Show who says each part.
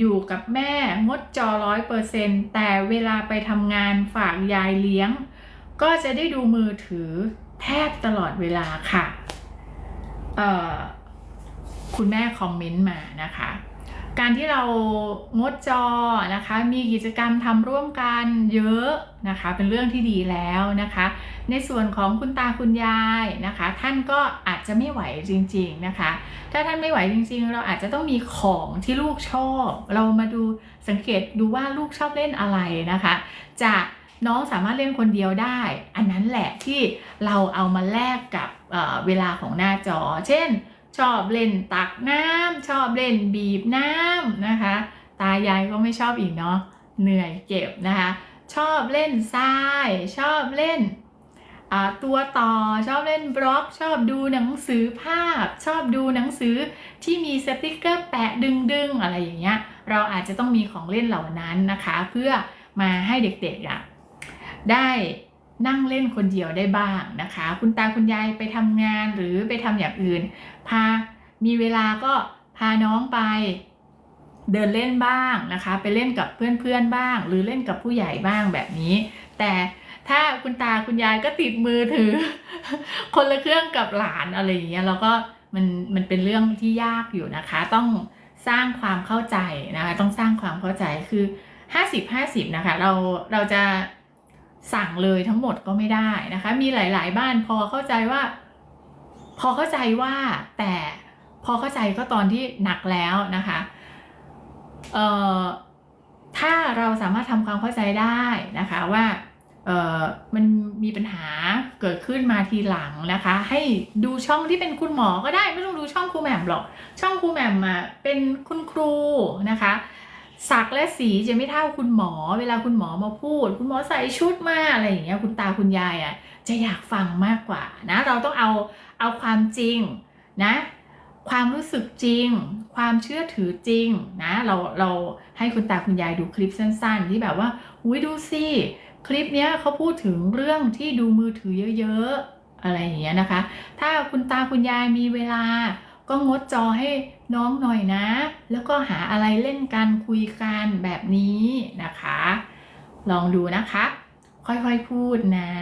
Speaker 1: อยู่กับแม่งดจอร้อยเปอร์เซ็นแต่เวลาไปทำงานฝากยายเลี้ยง ก็จะได้ดูมือถือแทบตลอดเวลาค่ะ เอ่อ คุณแม่คอมเมนต์มานะคะ การที่เรางดจอนะคะ มีกิจกรรมทำร่วมกันเยอะนะคะ เป็นเรื่องที่ดีแล้วนะคะ ในส่วนของคุณตาคุณยายนะคะ ท่านก็อาจจะไม่ไหวจริง ๆนะคะ ถ้าท่านไม่ไหวจริง ๆ เราอาจจะต้องมีของที่ลูกชอบ เรามาดูสังเกตดูว่าลูกชอบเล่นอะไรนะคะ จะน้องสามารถเล่นคนเดียวได้ อันนั้นแหละที่เราเอามาแลกกับเเวลาของหน้าจอ เช่น ชอบเล่นตักน้ำชอบเล่นบีบน้ำนะคะ ตายายก็ไม่ชอบอีกเนาะเหนื่อยเก็บนะคะ ชอบเล่นทราย ชอบเล่นตัวต่อชอบเล่นบล็อก ชอบดูหนังสือภาพ ชอบดูหนังสือที่มีสติกเกอร์แปะดึงๆ อะไรอย่างเงี้ย เราอาจจะต้องมีของเล่นเหล่านั้นนะคะ เพื่อมาให้เด็กๆอะได้ นั่งเล่นคนเดียวได้บ้างนะคะ คุณตาคุณยายไปทำงานหรือไปทำอย่างอื่น พามีเวลาก็พาน้องไปเดินเล่นบ้างนะคะ ไปเล่นกับเพื่อนๆบ้าง หรือเล่นกับผู้ใหญ่บ้างแบบนี้ แต่ถ้าคุณตาคุณยายก็ติดมือถือ คนละเครื่องกับหลานอะไรอย่างเงี้ยแล้วก็มันมันเป็นเรื่องที่ยากอยู่นะคะ ต้องสร้างความเข้าใจนะคะ ต้องสร้างความเข้าใจคือ 50 50 นะคะ เราเราจะ สั่งเลยทั้งหมดก็ไม่ได้นะคะ มีหลาย ๆ บ้านพอเข้าใจว่า พอเข้าใจว่าแต่พอเข้าใจก็ตอนที่หนักแล้วนะคะเอ่อถ้าเราสามารถทำความเข้าใจได้นะคะว่าเอ่อมันมีปัญหาเกิดขึ้นมาทีหลังนะคะ ให้ดูช่องที่เป็นคุณหมอก็ได้ไม่ต้องดูช่องครูแหม่มหรอกช่องครูแหม่มอะเป็นคุณครูนะคะ สักและสีจะไม่เท่าคุณหมอ เวลาคุณหมอมาพูด คุณหมอใส่ชุดมาอะไรอย่างเงี้ยคุณตาคุณยายอะจะอยากฟังมากกว่านะเราต้องเอาเอาความจริงนะความรู้สึกจริง ความเชื่อถือจริงนะเราเราให้คุณตาคุณยายดูคลิปสั้นๆ ที่แบบว่าอุ้ยดูสิคลิปเนี้ยเขาพูดถึงเรื่องที่ดูมือถือเยอะๆอะไรอย่างเงี้ยนะคะ ถ้าคุณตาคุณยายมีเวลา ก็งดจอให้น้องหน่อยนะ แล้วก็หาอะไรเล่นกันคุยกันแบบนี้นะคะ ลองดูนะคะ ค่อยๆพูดนะ